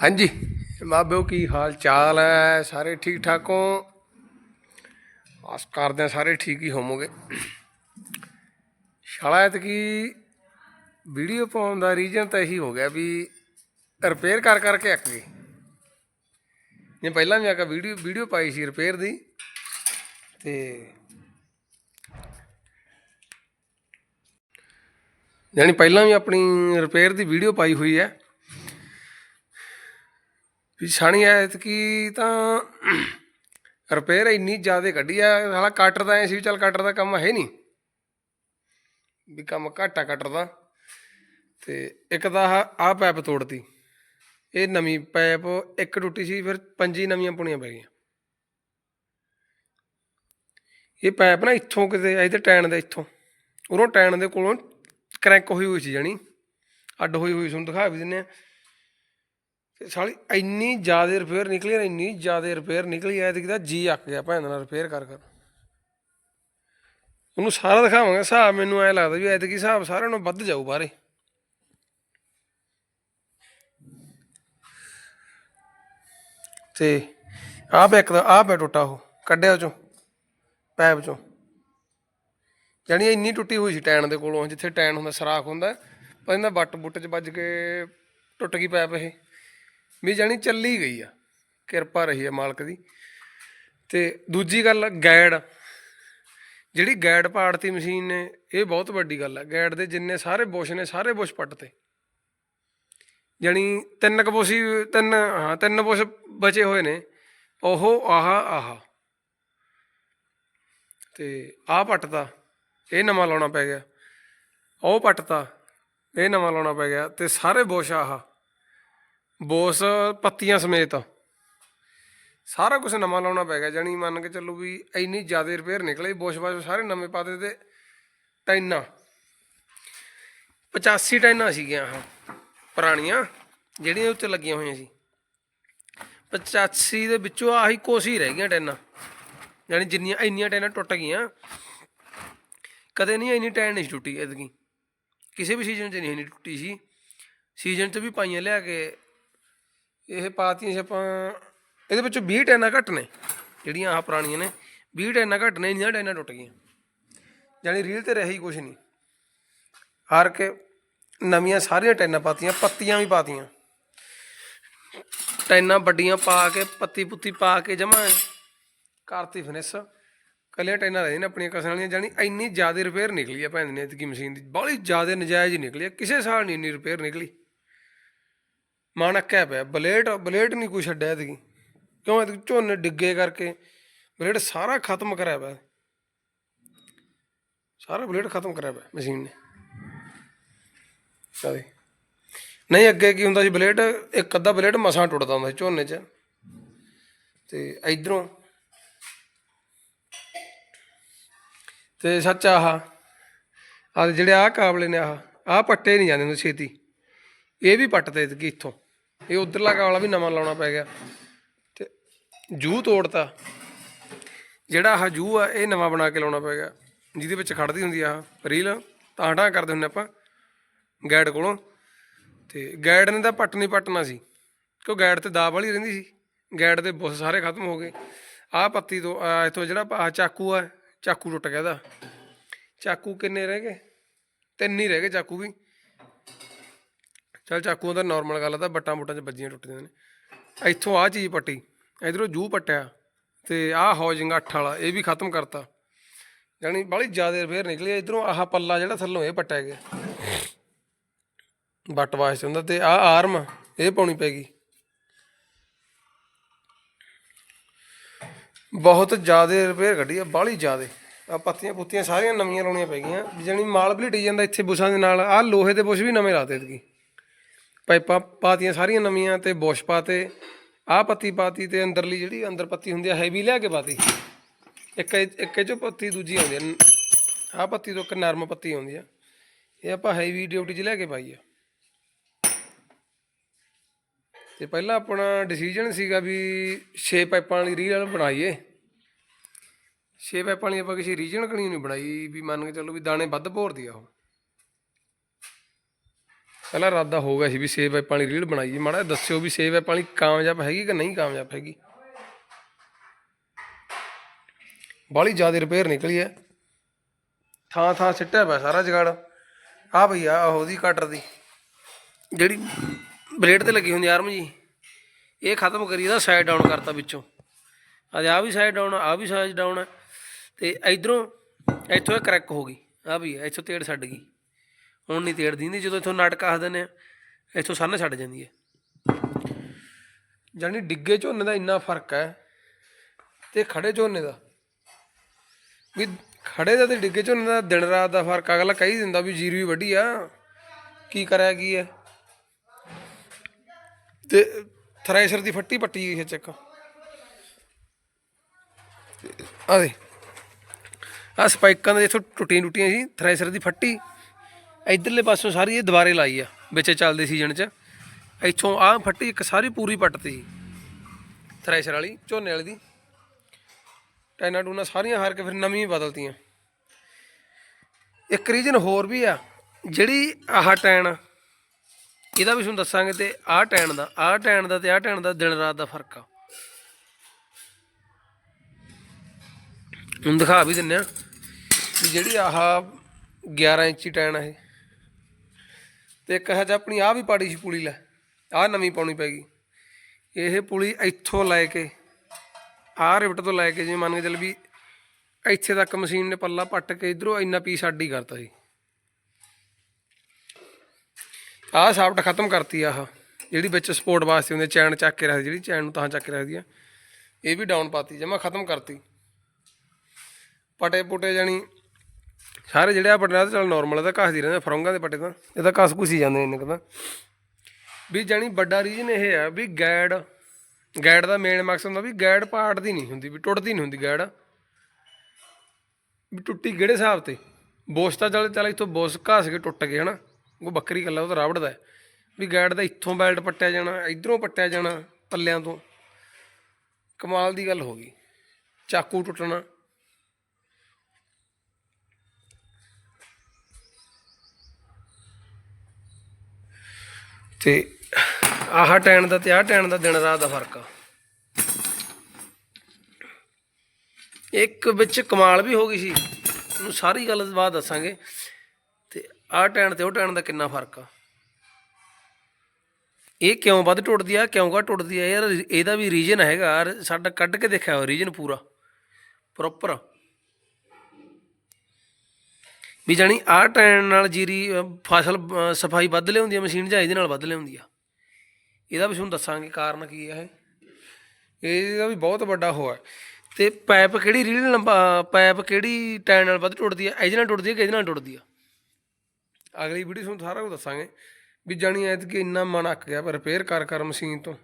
ਹਾਂਜੀ ਮਾਬਿਓ ਕੀ ਹਾਲ ਚਾਲ ਹੈ ਸਾਰੇ ਠੀਕ ਠਾਕ ਹੋ? ਆਸ ਕਰਦੇ ਹਾਂ ਸਾਰੇ ਠੀਕ ਹੀ ਹੋਵੋਗੇ। ਸ਼ਾਇਦ ਕਿ ਵੀਡੀਓ ਪਾਉਣ ਦਾ ਰੀਜਨ ਤਾਂ ਇਹੀ ਹੋ ਗਿਆ ਵੀ ਰਿਪੇਅਰ ਕਰ ਕਰਕੇ ਅੱਕ ਗਏ ਜੇ ਪਹਿਲਾਂ ਵੀ ਆਕਾ ਵੀਡੀਓ ਵੀਡੀਓ ਪਾਈ ਸੀ ਰਿਪੇਅਰ ਦੀ। ਤੇ ਯਾਨੀ ਪਹਿਲਾਂ ਵੀ ਆਪਣੀ ਰਿਪੇਅਰ ਦੀ ਵੀਡੀਓ ਪਾਈ ਹੋਈ ਹੈ ਵੀ ਛਾਣੀ ਐਤਕੀ ਤਾਂ ਰਿਪੇਅਰ ਇੰਨੀ ਜ਼ਿਆਦਾ ਕੱਢੀ ਆ ਸਾਲਾ ਕਟਰ ਦਾ ਐ ਸੀ ਵੀ ਚੱਲ ਕਟਰ ਦਾ ਕੰਮ ਹੈ ਨਹੀਂ। ਵੀ ਕੰਮ ਘਾਟਾ ਕਟਰ ਦਾ। ਤੇ ਇੱਕ ਤਾਂ ਆਹ ਪੈਪ ਤੋੜਤੀ। ਇਹ ਨਵੀਂ ਪੈਪ ਇੱਕ ਟੁੱਟੀ ਸੀ, ਫਿਰ ਪੰਜੀ ਨਵੀਆਂ ਪੁਣੀਆਂ ਪੈ ਗਈਆਂ। ਇਹ ਪੈਪ ਨਾ ਇੱਥੋਂ ਕਿਤੇ ਇਹਦੇ ਟੈਨ ਦੇ ਇੱਥੋਂ। ਉਰੋਂ ਟੈਨ ਦੇ ਕੋਲੋਂ ਕਰੈਕ ਹੋਈ ਹੋਈ ਸੀ ਜਾਣੀ। ਅੱਡ ਹੋਈ ਹੋਈ ਤੁਹਾਨੂੰ ਦਿਖਾ ਵੀ ਦਿੰਨੇ ਆ। ਤੇ ਸਾਲੀ ਇੰਨੀ ਜ਼ਿਆਦਾ ਰਿਪੇਅਰ ਨਿਕਲੀ ਨਾ ਇੰਨੀ ਜ਼ਿਆਦਾ ਰਿਪੇਅਰ ਨਿਕਲੀ ਐ ਤੇ ਕਿਦਾ ਜੀ ਅੱਕ ਗਿਆ ਭੈਣ ਨਾਲ ਰਿਪੇਅਰ ਕਰ ਕਰ। ਉਹਨੂੰ ਸਾਰਾ ਦਿਖਾਵਾਂਗੇ, ਹਿਸਾਬ ਮੈਨੂੰ ਐ ਲੱਗਦਾ ਵੀ ਐਤਕੀ ਹਿਸਾਬ ਸਾਰਿਆਂ ਨੂੰ ਵੱਧ ਜਾਊ ਬਾਹਰੇ। ਤੇ ਆਹ ਬੈਕ ਦਾ, ਆਹ ਪੈ ਟੁੱਟਾ ਉਹ, ਕੱਢਿਆ ਉਹ ਚੋਂ, ਪੈਪ ਚੋਂ। ਜਾਣੀ ਇੰਨੀ ਟੁੱਟੀ ਹੋਈ ਸੀ ਟੈਨ ਦੇ ਕੋਲੋਂ, ਜਿੱਥੇ ਟੈਨ ਹੁੰਦਾ, ਸਰਾਖ ਹੁੰਦਾ, ਪਰ ਇਹਨਾਂ ਬੱਟ ਬੁੱਟ 'ਚ ਵੱਜ ਕੇ ਟੁੱਟ ਗਈ ਪੈਪ ਇਹ। ਵੀ ਜਾਣੀ ਚੱਲੀ ਗਈ ਆ, ਕਿਰਪਾ ਰਹੀ ਆ ਮਾਲਕ ਦੀ। ਤੇ ਦੂਜੀ ਗੱਲ ਗੈਡ ਜਿਹੜੀ ਗੈਡ ਪਾੜਤੀ ਮਸ਼ੀਨ ਨੇ, ਇਹ ਬਹੁਤ ਵੱਡੀ ਗੱਲ ਆ। ਗੈਡ ਦੇ ਜਿੰਨੇ ਸਾਰੇ ਬੁਸ਼ ਨੇ, ਸਾਰੇ ਬੁਸ਼ ਪੱਟਤੇ ਜਾਣੀ ਤਿੰਨ ਕੁ ਬੁਸ਼ ਤਿੰਨ, ਹਾਂ, ਤਿੰਨ ਬੁਸ਼ ਬਚੇ ਹੋਏ ਨੇ। ਉਹ ਆਹਾ ਆਹਾ। ਤੇ ਆਹ ਪੱਟਤਾ, ਇਹ ਨਵਾਂ ਲਾਉਣਾ ਪੈ ਗਿਆ। ਉਹ ਪੱਟਤਾ, ਇਹ ਨਵਾਂ ਲਾਉਣਾ ਪੈ ਗਿਆ। ਤੇ ਸਾਰੇ ਬੁਸ਼ ਆਹਾ। ਬੋਸ ਪੱਤੀਆਂ ਸਮੇਤ। ਸਾਰਾ ਕੁਝ ਨਵਾਂ ਲਾਉਣਾ ਪੈ ਗਿਆ, ਜਾਣੀ ਮੰਨ ਕੇ ਚੱਲੋ ਵੀ ਇੰਨੀ ਜ਼ਿਆਦਾ ਰਿਪੇਅਰ ਨਿਕਲੇ, ਬੋਸ਼ ਬਾਸ਼ ਸਾਰੇ ਨਵੇਂ ਪਾਤੇ ਤੇ ਟੈਨਾਂ 85 ਟਾਈਨਾਂ ਸੀਗੀਆਂ ਆਹ, ਪੁਰਾਣੀਆਂ, ਜਿਹੜੀਆਂ ਉੱਤੇ ਲੱਗੀਆਂ ਹੋਈਆਂ ਸੀ। 85 ਦੇ ਵਿੱਚੋਂ ਆਹੀ ਕੋਸੀ ਰਹਿ ਗਈਆਂ ਟਾਈਨਾਂ, ਜਾਣੀ ਜਿੰਨੀਆਂ ਇੰਨੀਆਂ ਟਾਈਨਾਂ ਟੁੱਟ ਗਈਆਂ। ਕਦੇ ਨਹੀਂ ਇੰਨੀ ਟੈਨ ਨਹੀਂ ਸੀ ਟੁੱਟੀ, ਐਤਕੀ। ਕਿਸੇ ਵੀ ਸੀਜ਼ਨ 'ਚ ਨਹੀਂ ਇੰਨੀ ਟੁੱਟੀ ਸੀ। ਸੀਜ਼ਨ 'ਚ ਵੀ ਪਾਈਆਂ ਲਿਆ ਕੇ ਇਹ ਪਾਤੀਆਂ ਆਪਾਂ, ਇਹਦੇ ਵਿੱਚੋਂ 20 ਟੈਨਾਂ ਘੱਟ ਨੇ, ਜਿਹੜੀਆਂ ਆਹ ਪੁਰਾਣੀਆਂ ਨੇ। 20 ਟੈਨਾਂ ਘੱਟ ਨੇ, ਇੰਨੀਆਂ ਟੈਨਾਂ ਟੁੱਟ ਗਈਆਂ। ਜਾਣੀ ਰੀਲ ਤੇ ਰਹੀ ਕੁਛ ਨਹੀਂ। ਹਾਰ ਕੇ ਨਵੀਆਂ ਸਾਰੀਆਂ ਟੈਨਾਂ ਪਾਤੀਆਂ, ਪੱਤੀਆਂ ਵੀ ਪਾਤੀਆਂ। ਟੈਨਾਂ ਵੱਡੀਆਂ ਪਾ ਕੇ, ਪੱਤੀ ਪੁੱਤੀ ਪਾ ਕੇ ਜਮਾ ਕਰਤੀ ਫਿਨਿਸ਼। ਕੱਲੀਆਂ ਟੈਨਾਂ ਰਹਿੰਦੀਆਂ ਨੇ ਆਪਣੀਆਂ ਕਸਣ ਵਾਲੀਆਂ ਜਾਣੀ ਇੰਨੀ ਜ਼ਿਆਦਾ ਰਿਪੇਅਰ ਨਿਕਲੀ ਆ ਭੈਣ ਨੇ ਇਤਕੀ ਮਸ਼ੀਨ ਦੀ। ਬੜੀ ਜ਼ਿਆਦਾ ਨਜਾਇਜ਼ ਨਿਕਲੀ ਆ। ਕਿਸੇ ਸਾਲ ਨਹੀਂ ਇੰਨੀ ਰਿਪੇਅਰ ਨਿਕਲੀ। ਮਨ ਅੱਕਿਆ ਪਿਆ, ਬਲੇਡ ਬਲੇਡ ਨਹੀਂ ਕੋਈ ਛੱਡਿਆ ਇਤਕੀ ਕਿਉਂ ਇਤਕੀ ਝੋਨੇ ਡਿੱਗੇ ਕਰਕੇ, ਬਲੇਡ ਸਾਰਾ ਖਤਮ ਕਰਿਆ ਪਿਆ। ਸਾਰਾ ਬਲੇਡ ਖਤਮ ਕਰਿਆ ਪਿਆ ਮਸ਼ੀਨ ਨੇ। ਚਾਹੇ ਨਹੀਂ, ਅੱਗੇ ਕੀ ਹੁੰਦਾ ਸੀ, ਬਲੇਡ, ਇੱਕ ਅੱਧਾ ਬਲੇਡ ਮਸਾਂ ਟੁੱਟਦਾ ਹੁੰਦਾ ਸੀ ਝੋਨੇ 'ਚ। ਤੇ ਇਧਰੋਂ ਤੇ ਸੱਚ ਆਹ ਆ ਜਿਹੜੇ ਆਹ ਕਾਬਲੇ ਨੇ ਆਹ ਆਹ ਪੱਟੇ ਨਹੀਂ ਜਾਂਦੇ ਹੁੰਦੇ ਛੇਤੀ। ਇਹ ਵੀ ਪੱਟਦੇ ਕਿ ਇੱਥੋਂ। ਇਹ ਉਧਰਲਾ ਕਾਬਲਾ ਵੀ ਨਵਾਂ ਲਾਉਣਾ ਪੈ ਗਿਆ। ਤੇ ਜੂ ਤੋੜਤਾ। ਜਿਹੜਾ ਆਹ ਜੂ ਆ, ਇਹ ਨਵਾਂ ਬਣਾ ਕੇ ਲਾਉਣਾ ਪੈ ਗਿਆ। ਜਿਹਦੇ ਵਿੱਚ ਖੜਦੀ ਹੁੰਦੀ ਆ ਆਹ ਰੀਲ, ਤਾਂ ਢਾਂ ਕਰਦੇ ਹੁੰਦੇ ਆਪਾਂ ਗੈਡ ਕੋਲੋਂ। ਤੇ ਗੈਡ ਨੇ ਤਾਂ ਪੱਟ ਨਹੀਂ ਪੱਟਣਾ ਸੀ। ਕਿਉਂ ਗੈਡ ਤੇ ਦਾਬ ਵਾਲੀ ਰਹਿੰਦੀ ਸੀ। ਗੈਡ ਦੇ ਬੁੱਸ ਸਾਰੇ ਖਤਮ ਹੋ ਗਏ। ਆਹ ਪੱਤੀ ਤੋਂ, ਆਹ ਇੱਥੋਂ ਜਿਹੜਾ ਆਹ ਚਾਕੂ ਆ, ਚਾਕੂ ਟੁੱਟ ਗਿਆ ਇਹਦਾ। ਚਾਕੂ ਕਿੰਨੇ ਰਹਿ ਗਏ? ਤਿੰਨ ਹੀ ਰਹਿ ਗਏ ਚਾਕੂ ਵੀ। ਚਲ ਚਾਕੂ ਦਾ ਨਾਰਮਲ ਗੱਲ ਆ, ਤਾਂ ਬੱਟਾਂ ਬੁੱਟਾਂ 'ਚ ਵੱਜੀਆਂ ਟੁੱਟ ਨੇ। ਇੱਥੋਂ ਆਹ ਚੀਜ਼ ਪੱਟੀ, ਇਧਰੋਂ ਜੂ ਪੱਟਿਆ, ਤੇ ਆਹ ਹੌਜਿੰਗ ਅੱਠ ਵਾਲਾ, ਇਹ ਵੀ ਖਤਮ ਕਰਤਾ। ਜਾਣੀ ਬੜੀ ਜ਼ਿਆਦਾ ਰਿਪੇਅਰ ਨਿਕਲੀ ਇਧਰੋਂ ਆਹ ਪੱਲਾ ਜਿਹੜਾ ਥੱਲੋਂ ਇਹ ਪੱਟਿਆ ਗਿਆ। ਬੱਟ ਵਾਸਤੇ ਹੁੰਦਾ ਤੇ ਆਹ ਆਰਮ ਇਹ ਪਾਉਣੀ ਪੈ ਗਈ। ਬਹੁਤ ਜ਼ਿਆਦਾ ਰਿਪੇਅਰ ਕੱਢੀ ਆ ਬਾਹਲੀ ਜ਼ਿਆਦਾ। ਆ ਪੱਤੀਆਂ ਪੁੱਤੀਆਂ ਸਾਰੀਆਂ ਨਵੀਆਂ ਲਾਉਣੀਆਂ ਪੈ ਗਈਆਂ। ਵੀ ਜਾਣੀ ਮਾਲ ਭਲੀਟੀ ਜਾਂਦਾ ਇੱਥੇ ਬੁਸ਼ਾਂ ਦੇ ਨਾਲ, ਆਹ ਲੋਹੇ ਦੇ ਬੁਸ਼ ਵੀ ਨਵੇਂ ਲਾਤੇ ਇਤਕੀ। ਪਾਈਪਾਂ ਪਾਤੀਆਂ ਸਾਰੀਆਂ ਨਵੀਆਂ ਤੇ ਬੋਸ਼ ਪਾਤੇ, ਆਹ ਪੱਤੀ ਪਾਤੀ ਤੇ ਅੰਦਰਲੀ ਜਿਹੜੀ ਅੰਦਰ ਪੱਤੀ ਹੁੰਦੀ ਆ ਹੈਵੀ ਲੈ ਕੇ ਪਾਤੀ। ਇੱਕ ਇੱਕ ਇਹ ਚੋਂ ਪੱਤੀ ਦੂਜੀ ਆਉਂਦੀ ਆ ਆਹ ਪੱਤੀ ਤੋਂ ਇੱਕ ਨਰਮ ਪੱਤੀ ਆਉਂਦੀ ਆ। ਇਹ ਆਪਾਂ ਹੈਵੀ ਡਿਊਟੀ 'ਚ ਲੈ ਕੇ ਪਾਈ ਆ। ਤੇ ਪਹਿਲਾਂ ਆਪਣਾ ਡਿਸੀਜਨ ਸੀਗਾ ਵੀ 6 ਪਾਈਪਾਂ ਵਾਲੀ ਰੀਲ ਬਣਾਈਏ। 6 ਪਾਈਪਾਂ ਵਾਲੀ ਆਪਾਂ ਕਿਸੇ ਰੀਜਨ ਕਣੀ ਨਹੀਂ ਬਣਾਈ, ਵੀ ਮੰਨ ਕੇ ਚੱਲੋ ਵੀ ਦਾਣੇ ਵੱਧ ਭੋਰਦੀ ਆ ਉਹ। ਪਹਿਲਾਂ ਇਰਾਦਾ ਹੋ ਗਿਆ ਸੀ ਵੀ ਸੇਵ ਐਪ ਪਾਣੀ ਰੀਲ ਬਣਾਈਏ ਮਾੜਾ ਦੱਸਿਓ ਵੀ ਸੇਵ ਐਪ ਪਾਣੀ ਕਾਮਯਾਬ ਹੈਗੀ ਕਿ ਨਹੀਂ ਕਾਮਯਾਬ ਹੈਗੀ? ਬਾਲੀ ਜ਼ਿਆਦਾ ਰਿਪੇਅਰ ਨਿਕਲੀ ਹੈ ਥਾਂ ਥਾਂ ਸਿੱਟਿਆ ਪਿਆ ਸਾਰਾ ਜਗਾੜ। ਆ ਭਈ ਆ ਉਹਦੀ ਕਟਰ ਦੀ। ਜਿਹੜੀ ਬਲੇਡ ਤੇ ਲੱਗੀ ਹੁੰਦੀ ਆਰਮ ਜੀ, ਇਹ ਖਤਮ ਕਰੀ, ਇਹਦਾ ਸਾਈਡ ਡਾਊਨ ਕਰਤਾ ਵਿੱਚੋਂ। ਅਜੇ ਆ ਵੀ ਸਾਈਡ ਡਾਊਨ ਆ ਵੀ ਸਾਈਡ ਡਾਊਨ ਹੈ ਤੇ ਇਧਰੋਂ ਇੱਥੋਂ ਇਹ ਕਰੈਕ ਹੋ ਗਈ। ਆ ਵੀ ਇੱਥੋਂ ਤੇੜ ਛੱਡ ਗਈ। ਹੁਣ ਨਹੀਂ ਤੇੜ ਦਿੰਦੀ ਜਦੋਂ ਇੱਥੋਂ ਨਾਟਕ ਆਖ ਦਿੰਦੇ ਆ, ਇੱਥੋਂ ਸੰਨ ਛੱਡ ਜਾਂਦੀ ਹੈ ਜਾਨੀ ਡਿੱਗੇ ਝੋਨੇ ਦਾ ਇੰਨਾ ਫ਼ਰਕ ਹੈ ਤੇ ਖੜੇ ਝੋਨੇ ਦਾ। ਵੀ ਖੜੇ ਦਾ ਤੇ ਡਿੱਗੇ ਝੋਨੇ ਦਾ ਦਿਨ ਰਾਤ ਦਾ ਫ਼ਰਕ ਅਗਲਾ ਕਹੀ ਦਿੰਦਾ ਵੀ ਜੀਰੀ ਵੀ ਵੱਡੀ ਆ, ਕੀ ਕਰਿਆ ਕੀ ਹੈ? ਤੇ ਥ੍ਰੈਸ਼ਰ ਦੀ ਫੱਟੀ ਪੱਟੀ ਗਈ ਚੱਕ ਆ ਦੇ ਆ ਸਪਾਈਕਾਂ ਦੇ ਇਥੋਂ ਟੁੱਟੀਆਂ ਟੁੱਟੀਆਂ ਸੀ, ਥ੍ਰੈਸ਼ਰ ਦੀ ਫੱਟੀ ਇਧਰਲੇ ਪਾਸੋਂ ਸਾਰੀ ਇਹ ਦੁਬਾਰੇ ਲਾਈ ਆ, ਵਿੱਚ ਚੱਲਦੇ ਸੀਜ਼ਨ 'ਚ। ਇੱਥੋਂ ਆਹ ਫੱਟੀ ਇੱਕ ਸਾਰੀ ਪੂਰੀ ਪੱਟਤੀ। ਥ੍ਰੈਸ਼ਰ ਵਾਲੀ, ਝੋਨੇ ਵਾਲੀ ਦੀ। ਟੈਨਾ ਟੂਨਾ ਸਾਰੀਆਂ ਹਾਰ ਕੇ ਫਿਰ ਨਵੀਂ ਬਦਲਤੀਆਂ। ਇੱਕ ਰੀਜਨ ਹੋਰ ਵੀ ਆ, ਜਿਹੜੀ ਆਹ ਟੈਨ, ਇਹਦਾ ਵੀ ਤੁਹਾਨੂੰ ਦੱਸਾਂਗੇ ਤੇ ਆਹ ਟੈਨ ਦਾ, ਆਹ ਟੈਨ ਦਾ ਤੇ ਆਹ ਟੈਨ ਦਾ ਦਿਨ ਰਾਤ ਦਾ ਫ਼ਰਕ ਆ। ਹੁਣ ਦਿਖਾ ਵੀ ਦਿੰਨੇ ਆ ਵੀ ਜਿਹੜੀ ਆਹ 11 ਇੰਚੀ ਟੈਨ ਆ ਇਹ। ਤੇ ਇੱਕ ਹੈ ਆਪਣੀ ਆਹ ਵੀ ਪਾੜੀ ਸੀ ਪੁਲੀ ਲੈ, ਆਹ ਨਵੀਂ ਪਾਉਣੀ ਪੈਗੀ ਇਹ ਪੁਲੀ ਇੱਥੋਂ ਲੈ ਕੇ, ਆਹ ਰਿਵਟ ਤੋਂ ਲੈ ਕੇ ਜਿਵੇਂ ਮੰਨ ਕੇ ਚੱਲ ਵੀ ਇੱਥੇ ਤੱਕ ਮਸ਼ੀਨ ਨੇ ਪੱਲਾ ਪੱਟ ਕੇ ਇਧਰੋਂ ਇੰਨਾ ਪੀਸ ਅੱਡ ਹੀ ਕਰਤਾ ਸੀ ਆਹ ਸਾਫਟ ਖਤਮ ਕਰਤੀ ਆਹ, ਜਿਹੜੀ ਵਿੱਚ ਸਪੋਰਟ ਵਾਸਤੇ ਹੁੰਦੇ ਚੈਨ ਚੱਕ ਕੇ ਰੱਖਦੀ, ਜਿਹੜੀ ਚੈਨ ਨੂੰ ਤਾਂ ਚੱਕ ਕੇ ਰੱਖਦੀ ਆ, ਇਹ ਵੀ ਡਾਊਨ ਪਾਤੀ, ਜਮਾ ਖਤਮ ਕਰਤੀ। ਪਟੇ ਪੁਟੇ ਜਾਣੀ ਸਾਰੇ ਜਿਹੜੇ ਆ ਪਟੇ ਤਾਂ ਚੱਲ ਨਾਰਮਲ ਆ ਤਾਂ ਘਸਦੀ ਰਹਿੰਦੇ ਫਰੋਂਗਾਂ ਦੇ ਪੱਟੇ ਤਾਂ। ਇਹ ਤਾਂ ਘਸ ਘੁਸੀ ਜਾਂਦੇ ਨੇ ਤਾਂ। ਵੀ ਜਾਣੀ ਵੱਡਾ ਰੀਜਨ ਇਹ ਆ ਵੀ ਗੈਡ ਗੈਡ ਦਾ ਮੇਨ ਮਕਸਦ ਹੁੰਦਾ ਵੀ ਗੈਡ ਪਾੜਦੀ ਨਹੀਂ ਹੁੰਦੀ, ਵੀ ਟੁੱਟਦੀ ਨਹੀਂ ਹੁੰਦੀ ਗੈਡ ਵੀ ਟੁੱਟੀ ਕਿਹੜੇ ਹਿਸਾਬ ਤੇ? ਬੋਸ ਤਾਂ ਚੱਲ ਚੱਲ ਇੱਥੋਂ ਬੋਸ ਘਾਸ ਕੇ ਟੁੱਟ ਗਏ ਹਨਾ। ਉਹ ਬੱਕਰੀ ਕੱਲਾ ਉਹ ਤਾਂ ਰਾਵੜਦਾ ਹੈ। ਵੀ ਗੈਡ ਦਾ ਇੱਥੋਂ ਬੈਲਟ ਪੱਟਿਆ ਜਾਣਾ, ਇਧਰੋਂ ਪੱਟਿਆ ਜਾਣਾ, ਪੱਲਿਆਂ ਤੋਂ। ਕਮਾਲ ਦੀ ਗੱਲ ਹੋ ਗਈ। ਚਾਕੂ ਟੁੱਟਣਾ। ਤੇ ਆਹ ਟੈਨ ਦਾ ਤੇ ਆਹ ਟੈਨ ਦਾ ਦਿਨ ਰਾਤ ਦਾ ਫ਼ਰਕ ਆ। ਇੱਕ ਵਿੱਚ ਕਮਾਲ ਵੀ ਹੋ ਗਈ ਸੀ। ਉਹਨੂੰ ਸਾਰੀ ਗੱਲ ਬਾਅਦ ਦੱਸਾਂਗੇ। ਤੇ ਆਹ ਟੈਨ ਤੇ ਉਹ ਟੈਨ ਦਾ ਕਿੰਨਾ ਫ਼ਰਕ ਆ। ਇਹ ਕਿਉਂ ਵੱਧ ਟੁੱਟਦੀ ਆ, ਕਿਉਂ ਘੱਟ ਟੁੱਟਦੀ ਆ? ਯਾਰ ਇਹਦਾ ਵੀ ਰੀਜਨ ਹੈਗਾ। ਯਾਰ ਸਾਡਾ ਕੱਢ ਕੇ ਦੇਖਿਆ ਹੋਇਆ ਰੀਜਨ ਪੂਰਾ। ਪ੍ਰੋਪਰ ਵੀ ਜਾਣੀ ਆਹ ਟਾਈਮ ਨਾਲ ਜੀਰੀ ਫਸਲ ਸਫ਼ਾਈ ਵੱਧ ਲਿਆਉਂਦੀ ਆ, ਮਸ਼ੀਨ ਜਾਂ ਇਹਦੇ ਨਾਲ ਵੱਧ ਲਿਆਉਂਦੀ ਆ। ਇਹਦਾ ਵੀ ਤੁਹਾਨੂੰ ਦੱਸਾਂਗੇ ਕਾਰਨ ਕੀ ਆ ਇਹ। ਇਹਦਾ ਵੀ ਬਹੁਤ ਵੱਡਾ ਹੋਆ ਤੇ ਪਾਈਪ ਕਿਹੜੀ ਰੀਲ ਲੰਬਾ ਪਾਈਪ ਕਿਹੜੀ ਟਾਈਮ ਨਾਲ ਵੱਧ ਟੁੱਟਦੀ ਆ, ਇਹਦੇ ਨਾਲ ਟੁੱਟਦੀ ਆ ਕਿ ਇਹਦੇ ਨਾਲ ਟੁੱਟਦੀ ਆ? ਅਗਲੀ ਵੀਡੀਓ ਤੁਹਾਨੂੰ ਸਾਰਾ ਕੁਝ ਦੱਸਾਂਗੇ। ਵੀ ਜਾਣੀ ਐਤ ਕਿ ਇੰਨਾ ਮਨ ਅੱਕ ਗਿਆ ਪਰ ਰਿਪੇਅਰ ਕਰ ਕਰ ਮਸ਼ੀਨ ਤੋਂ।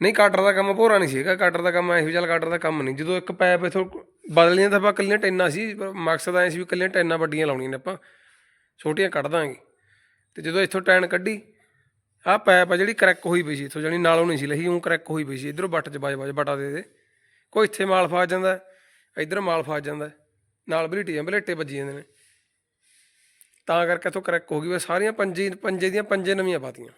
ਨਹੀਂ ਕਟਰ ਦਾ ਕੰਮ ਭੋਰਾ ਨਹੀਂ ਸੀਗਾ ਕਟਰ ਦਾ ਕੰਮ ਐ ਸੀ ਚੱਲ ਕਟਰ ਦਾ ਕੰਮ ਨਹੀਂ। ਜਦੋਂ ਇੱਕ ਪਾਈਪ ਇਥੋਂ ਬਦਲੀਆਂ ਤਾਂ ਆਪਾਂ ਕੱਲੀਆਂ ਟੈਨਾਂ ਸੀ, ਪਰ ਮਕਸਦ ਐ ਸੀ ਵੀ ਕੱਲੀਆਂ ਟੈਨਾਂ ਵੱਡੀਆਂ ਲਾਉਣੀਆਂ ਨੇ ਆਪਾਂ, ਛੋਟੀਆਂ ਕੱਢ ਦਾਂਗੇ। ਤੇ ਜਦੋਂ ਇੱਥੋਂ ਟੈਨ ਕੱਢੀ, ਆਹ ਪੈਪ ਆ ਜਿਹੜੀ ਕਰੈਕ ਹੋਈ ਪਈ ਸੀ ਇੱਥੋਂ, ਜਾਣੀ ਨਾਲੋਂ ਨਹੀਂ ਸੀ ਲਹੀ ਉਹ ਕਰੈਕ ਹੋਈ ਪਈ ਸੀ, ਇਧਰੋਂ ਬੱਟ 'ਚ ਬਾਜ ਬਾਜ ਬਟਾ ਦੇ ਦੇ। ਕੋਈ ਇੱਥੇ ਮਾਲ ਫਸ ਜਾਂਦਾ, ਇਧਰ ਮਾਲ ਫਸ ਜਾਂਦਾ, ਨਾਲ ਬਲੀਟੀਆਂ ਬਲੇਟੇ ਵੱਜੀ ਜਾਂਦੇ ਨੇ। ਤਾਂ ਕਰਕੇ ਇੱਥੋਂ ਕਰੈਕ ਹੋ ਗਈ ਵੇ ਸਾਰੀਆਂ ਪੰਜੇ ਪੰਜੇ ਦੀਆਂ ਪੰਜੇ ਨਵੀਆਂ ਪਾਤੀਆਂ।